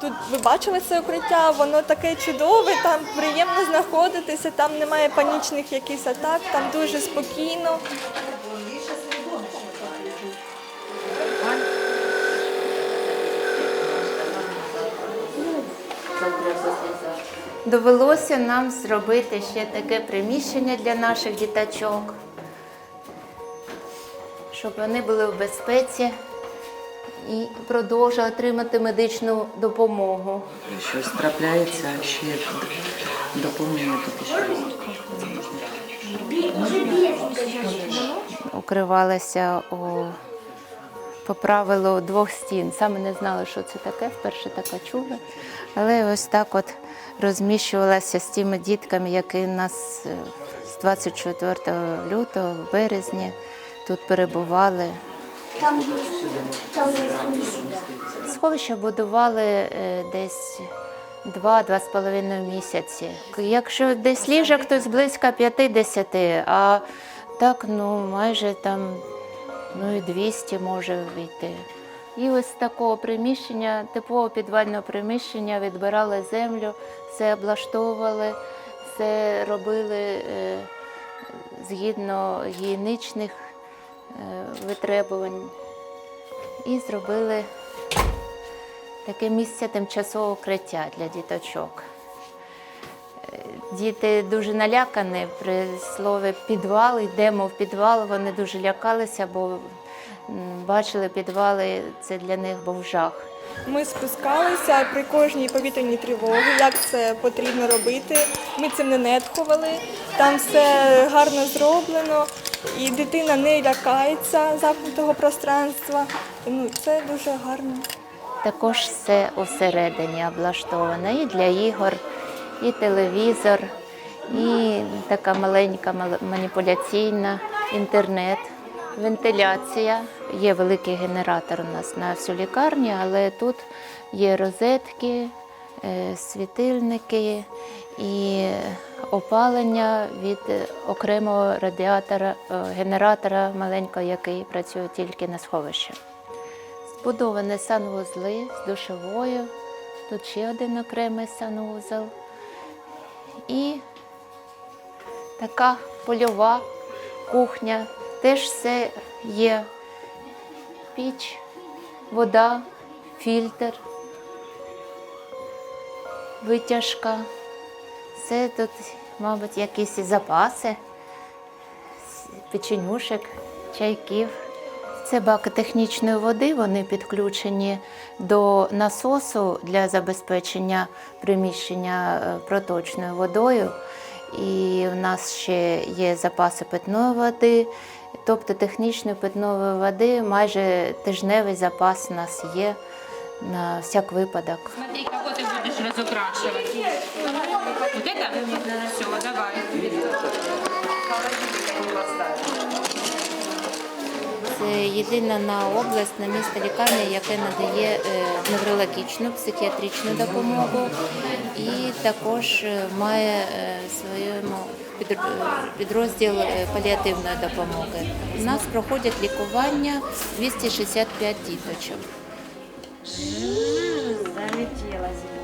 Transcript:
Тут ви бачили це укриття, воно таке чудове, там приємно знаходитися, там немає панічних якихось атак, там дуже спокійно. Довелося нам зробити ще таке приміщення для наших діточок, щоб вони були в безпеці і продовжували отримати медичну допомогу. Щось трапляється, ще ще. Укривалися у по правилу двох стін. Саме не знали, що це таке, вперше таке чули. Але ось так от розміщувалася з тими дітками, які нас е, з 24 лютого, в березні тут перебували. Сховища будували е, десь два-два з половиною місяці. Якщо десь ліжок, то близько 50, а так ну майже там ну і 200 може вийти. І ось такого приміщення, типового підвального приміщення, відбирали землю, все облаштовували, все робили е, згідно гігієнічних витребувань. І зробили таке місце тимчасового укриття для діточок. Е, Діти дуже налякані при слові підвал, йдемо в підвал, вони дуже лякалися, бо бачили підвали, це для них був жах. Ми спускалися при кожній повітряній тривогі, як це потрібно робити. Ми цим не нетхували. Там все гарно зроблено, і дитина не лякається замкнутого пространства. Ну, це дуже гарно. Також все усередині облаштовано і для ігор, і телевізор, і така маленька маніпуляційна, інтернет, вентиляція. Є великий генератор у нас на всю лікарню, але тут є розетки, світильники і опалення від е, окремого радіатора, е, генератора маленького, який працює тільки на сховищі. Збудовані санвузли з душовою. Тут ще один окремий санвузол. І така польова кухня. Теж все є. Піч, вода, фільтр, витяжка. Все тут, мабуть, якісь запаси, печенюшек, чайків. Це баки технічної води, вони підключені до насосу для забезпечення приміщення е, проточною водою. І в нас ще є запаси питної води, тобто технічної питної води, майже тижневий запас у нас є на всяк випадок. Ты будешь разукрашивать. Вот это? Все, давай. Це єдина на область, на місто лікарня, яке надає е, неврологічну психіатричну допомогу і також е, має е, своєму підрозділ паліативної допомоги. У нас проходять лікування 265 діточок. Залетела земля.